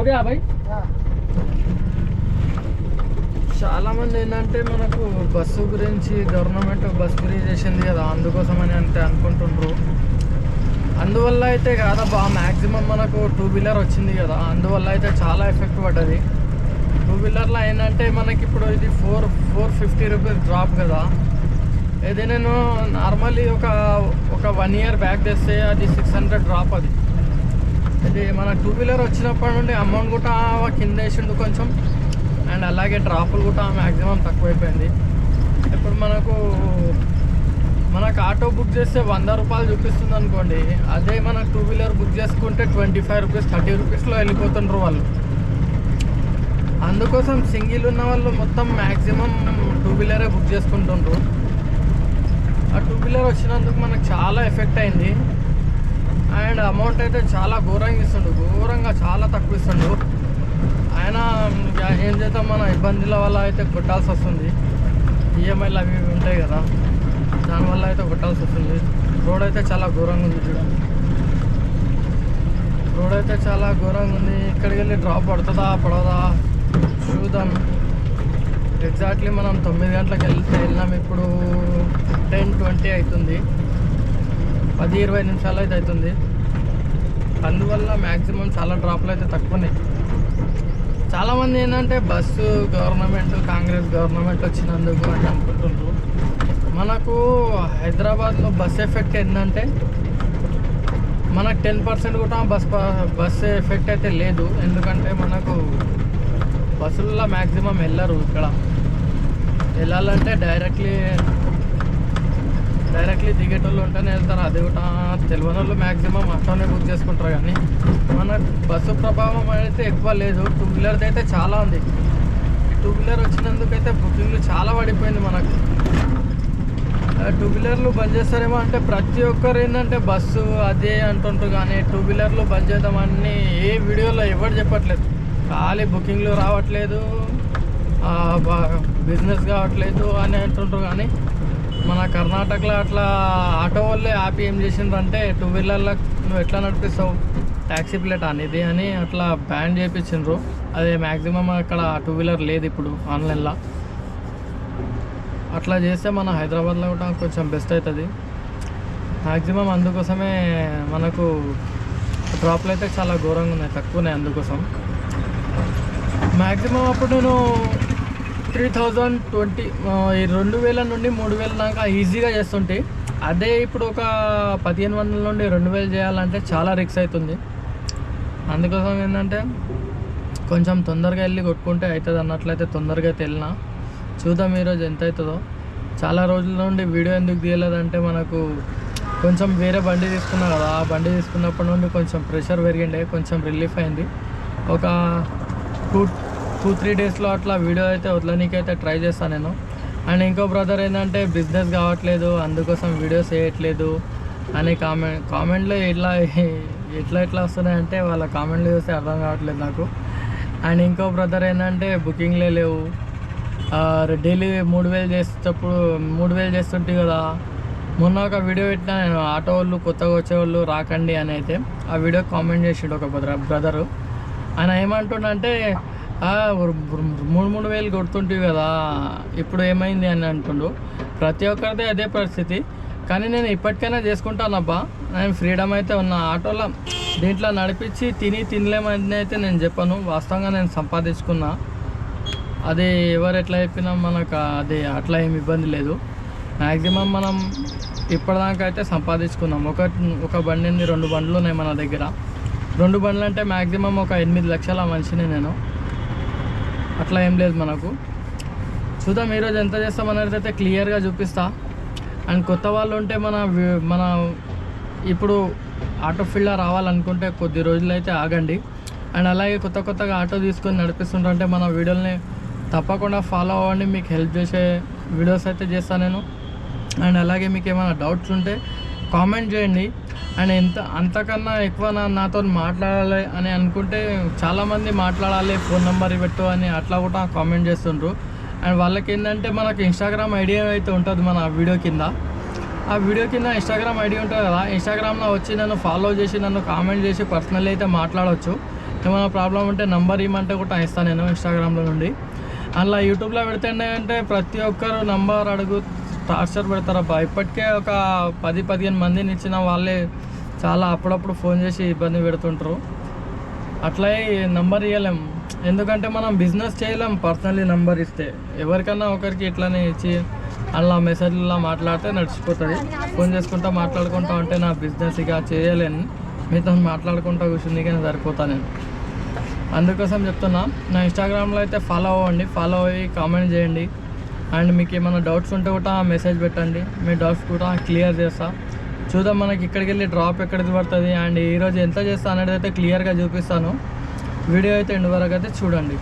हो गया भाई చాలా మంది ఏంటంటే మనకు బస్సు గురించి గవర్నమెంట్ బస్ ఫ్రీ చేసింది కదా అందుకోసమని అంటే అనుకుంటుండ్రు అందువల్ల అయితే కాదబ్బా మ్యాక్సిమం మనకు టూ వీలర్ వచ్చింది కదా అందువల్ల అయితే చాలా ఎఫెక్ట్ పడ్డది టూ వీలర్లో ఏంటంటే మనకి ఇప్పుడు ఇది four four fifty rupees drop కదా ఇది నేను నార్మల్లీ ఒక ఒక వన్ ఇయర్ బ్యాక్ తెస్తే అది సిక్స్ హండ్రెడ్ డ్రాప్ అది ఇది మన టూ వీలర్ వచ్చినప్పటి నుండి అమౌంట్ కూడా కింద వేసిండు కొంచెం. అండ్ అలాగే డ్రాపులు కూడా మ్యాక్సిమం తక్కువైపోయింది. ఇప్పుడు మనకు మనకు ఆటో బుక్ చేస్తే వంద రూపాయలు చూపిస్తుంది అనుకోండి. అదే మన టూ వీలర్ బుక్ చేసుకుంటే ట్వంటీ ఫైవ్ రూపీస్ థర్టీ రూపీస్లో వెళ్ళిపోతుండ్రు వాళ్ళు. అందుకోసం సింగిల్ ఉన్న వాళ్ళు మొత్తం మ్యాక్సిమం టూ వీలరే బుక్ చేసుకుంటుండ్రు. ఆ టూ వీలర్ వచ్చినందుకు మనకు చాలా ఎఫెక్ట్ అయింది. అండ్ అమౌంట్ అయితే చాలా ఘోరంగా ఇస్తుండు. ఘోరంగా చాలా తక్కువ ఇస్తుండు. ఆయన ఏం చేద్దాం మన ఇబ్బందుల వల్ల అయితే కొట్టాల్సి వస్తుంది. ఈఎంఐలు అవి ఇవి ఉంటాయి కదా. దానివల్ల అయితే కొట్టాల్సి వస్తుంది. రోడ్ అయితే చాలా ఘోరంగా ఉంది చూడండి రోడ్ అయితే చాలా ఘోరంగా ఉంది. ఇక్కడికి వెళ్ళి డ్రాప్ పడుతుందా పడదా? చూద్దాం. ఎగ్జాక్ట్లీ మనం తొమ్మిది గంటలకు వెళ్తే వెళ్ళినాం ఇప్పుడు. టెన్ ట్వంటీ అవుతుంది. పది ఇరవై నిమిషాలు అయితే అవుతుంది. అందువల్ల మ్యాక్సిమం చాలా డ్రాప్లు అయితే తక్కువనే చాలామంది ఏంటంటే బస్సు గవర్నమెంట్ కాంగ్రెస్ గవర్నమెంట్ వచ్చినందుకు అని అనుకుంటుండ్రు. మనకు హైదరాబాద్లో బస్ ఎఫెక్ట్ ఏంటంటే మనకు టెన్ పర్సెంట్ కూడా బస్ బస్ ఎఫెక్ట్ అయితే లేదు. ఎందుకంటే మనకు బస్సుల్లో మ్యాక్సిమం వెళ్ళరు ఇక్కడ. వెళ్ళాలంటే డైరెక్ట్లీ డైరెక్ట్లీ దిగేటోళ్ళు ఉంటేనే వెళ్తారు. అది కూడా తెలియని వాళ్ళు మ్యాక్సిమం ఆటోనే బుక్ చేసుకుంటారు కానీ మన బస్సు ప్రభావం అయితే ఎక్కువ లేదు. టూ వీలర్ది అయితే చాలా ఉంది. ఈ టూ వీలర్ వచ్చినందుకైతే బుకింగ్లు చాలా పడిపోయింది మనకు. టూ వీలర్లు బంద్ చేస్తారేమో అంటే ప్రతి ఒక్కరు ఏంటంటే బస్సు అదే అంటుంటారు కానీ టూ వీలర్లు బంద్ చేద్దామని ఏ వీడియోలో ఎవరు చెప్పట్లేదు. ఖాళీ బుకింగ్లు రావట్లేదు. బిజినెస్ కావట్లేదు అని అంటుంటారు కానీ మన కర్ణాటకలో అట్లా ఆటో వాళ్ళే ఆపి ఏం చేసిండ్రంటే టూ వీలర్లో నువ్వు ఎట్లా నడిపిస్తావు? ట్యాక్సీ ప్లేట్ అనేది అని అట్లా బ్యాన్ చేయించిండ్రు అదే మ్యాక్సిమం అక్కడ టూ వీలర్ లేదు ఇప్పుడు ఆన్లైన్లో. అట్లా చేస్తే మన హైదరాబాద్లో కూడా కొంచెం బెస్ట్ అవుతుంది మ్యాక్సిమం అందుకోసమే మనకు డ్రాప్లు అయితే చాలా ఘోరంగా ఉన్నాయి తక్కువనే అందుకోసం. మ్యాక్సిమం అప్పుడు నేను త్రీ థౌజండ్ ట్వంటీ ఈ రెండు వేల నుండి మూడు వేల దాకా ఈజీగా చేస్తుంటే అదే ఇప్పుడు ఒక పదిహేను వందల నుండి రెండు వేలు చేయాలంటే చాలా రిక్స్ అవుతుంది. అందుకోసం ఏంటంటే కొంచెం తొందరగా వెళ్ళి కొట్టుకుంటే అవుతుంది అన్నట్లయితే తొందరగా అయితే వెళ్ళినా చూద్దాం ఈరోజు ఎంత అవుతుందో. చాలా రోజుల నుండి వీడియో ఎందుకు తీయలేదంటే మనకు కొంచెం వేరే బండి తీసుకున్నా కదా ఆ బండి తీసుకున్నప్పటి నుండి కొంచెం ప్రెషర్ పెరిగిండే కొంచెం రిలీఫ్ అయింది. ఒక టూ టూ త్రీ డేస్లో అట్లా వీడియో అయితే వదలనీకి అయితే ట్రై చేస్తాను నేను. అండ్ ఇంకో బ్రదర్ ఏంటంటే బిజినెస్ కావట్లేదు అందుకోసం వీడియోస్ వేయట్లేదు అని కామెంట్ కామెంట్లో ఎట్లా ఎట్లా ఎట్లా వస్తున్నాయంటే వాళ్ళ కామెంట్లు చూస్తే అర్థం కావట్లేదు నాకు. అండ్ ఇంకో బ్రదర్ ఏంటంటే బుకింగ్లే లేవు. డైలీ మూడు వేలు చేసేటప్పుడు మూడు వేలు చేస్తుంటే కదా. మొన్న ఒక వీడియో పెట్టినా నేను ఆటో వాళ్ళు కొత్తగా వచ్చేవాళ్ళు రాకండి అని అయితే ఆ వీడియో కామెంట్ చేసిండు ఒక బ్రదర్ బ్రదరు ఆయన ఏమంటుండంటే మూడు మూడు వేలు కొడుతుంటివి కదా. ఇప్పుడు ఏమైంది అని అంటుండు. ప్రతి ఒక్కరిదే అదే పరిస్థితి. కానీ నేను ఇప్పటికైనా చేసుకుంటానబ్బా నేను ఫ్రీడమ్ అయితే ఉన్న. ఆటోలో దీంట్లో నడిపించి తిని తినలేమని అయితే నేను చెప్పాను. వాస్తవంగా నేను సంపాదించుకున్నా. అది ఎవరు ఎట్లా చెప్పినా మనకు అది అట్లా ఏమి ఇబ్బంది లేదు. మ్యాక్సిమం మనం ఇప్పటిదాకా అయితే సంపాదించుకున్నాం. ఒక ఒక బండిని రెండు బండ్లు ఉన్నాయి మన దగ్గర. రెండు బండ్లు అంటే మ్యాక్సిమం ఒక ఎనిమిది లక్షల మనిషిని నేను. అట్లా ఏం లేదు మనకు. చూద్దాం ఈరోజు ఎంత చేస్తాం అనేది అయితే క్లియర్గా చూపిస్తా. అండ్ కొత్త వాళ్ళు ఉంటే మన మన ఇప్పుడు ఆటో ఫీల్డ్లో రావాలనుకుంటే కొద్ది రోజులు అయితే ఆగండి. అండ్ అలాగే కొత్త కొత్తగా ఆటో తీసుకొని నడిపిస్తుంటే మన వీడియోని తప్పకుండా ఫాలో అవ్వండి. మీకు హెల్ప్ చేసే వీడియోస్ అయితే చేస్తాను నేను. అండ్ అలాగే మీకు ఏమైనా డౌట్స్ ఉంటే కామెంట్ చేయండి. అండ్ ఎంత అంతకన్నా ఎక్కువ నా నాతో మాట్లాడాలి అని అనుకుంటే చాలామంది మాట్లాడాలి ఫోన్ నెంబర్ పెట్టు అని అట్లా కూడా కామెంట్ చేస్తుండ్రు. అండ్ వాళ్ళకి ఏంటంటే మనకు ఇన్స్టాగ్రామ్ ఐడి అయితే ఉంటుంది మన వీడియో కింద. ఆ వీడియో కింద ఇన్స్టాగ్రామ్ ఐడి ఉంటుంది కదా ఇన్స్టాగ్రామ్లో వచ్చి నన్ను ఫాలో చేసి నన్ను కామెంట్ చేసి పర్సనల్ అయితే మాట్లాడవచ్చు ఏమైనా ప్రాబ్లం ఉంటే నంబర్ ఇవ్వమంటే కూడా ఇస్తాను నేను ఇన్స్టాగ్రామ్లో నుండి. అలా యూట్యూబ్లో పెడితే అంటే ప్రతి ఒక్కరు నంబర్ అడుగు టార్చర్ పెడతారబ్బా ఇప్పటికే ఒక పది పదిహేను మందిని ఇచ్చిన వాళ్ళే చాలా అప్పుడప్పుడు ఫోన్ చేసి ఇబ్బంది పెడుతుంటారు. అట్లా నంబర్ ఇవ్వలేం ఎందుకంటే మనం బిజినెస్ చేయలేం పర్సనలీ నంబర్ ఇస్తే. ఎవరికన్నా ఒకరికి ఇట్లానే ఇచ్చి అలా మెసేజ్లో మాట్లాడితే నడిచిపోతుంది. ఫోన్ చేసుకుంటా మాట్లాడుకుంటా ఉంటే నా బిజినెస్ ఇక చేయలేను. మీతో మాట్లాడుకుంటా కూర్చుంది కానీ సరిపోతా నేను. అందుకోసం చెప్తున్నా నా ఇన్స్టాగ్రామ్లో అయితే ఫాలో అవ్వండి. ఫాలో అయ్యి కామెంట్ చేయండి. అండ్ మీకు ఏమైనా డౌట్స్ ఉంటే కూడా మెసేజ్ పెట్టండి. మీ డౌట్స్ కూడా క్లియర్ చేస్తా. చూద్దాం మనకి ఇక్కడికి వెళ్ళి డ్రాప్ ఎక్కడికి పడుతుంది అండ్ ఈరోజు ఎంత చేస్తా అనేది అయితే క్లియర్గా చూపిస్తాను. వీడియో అయితే ఎండు వరకు అయితే చూడండి.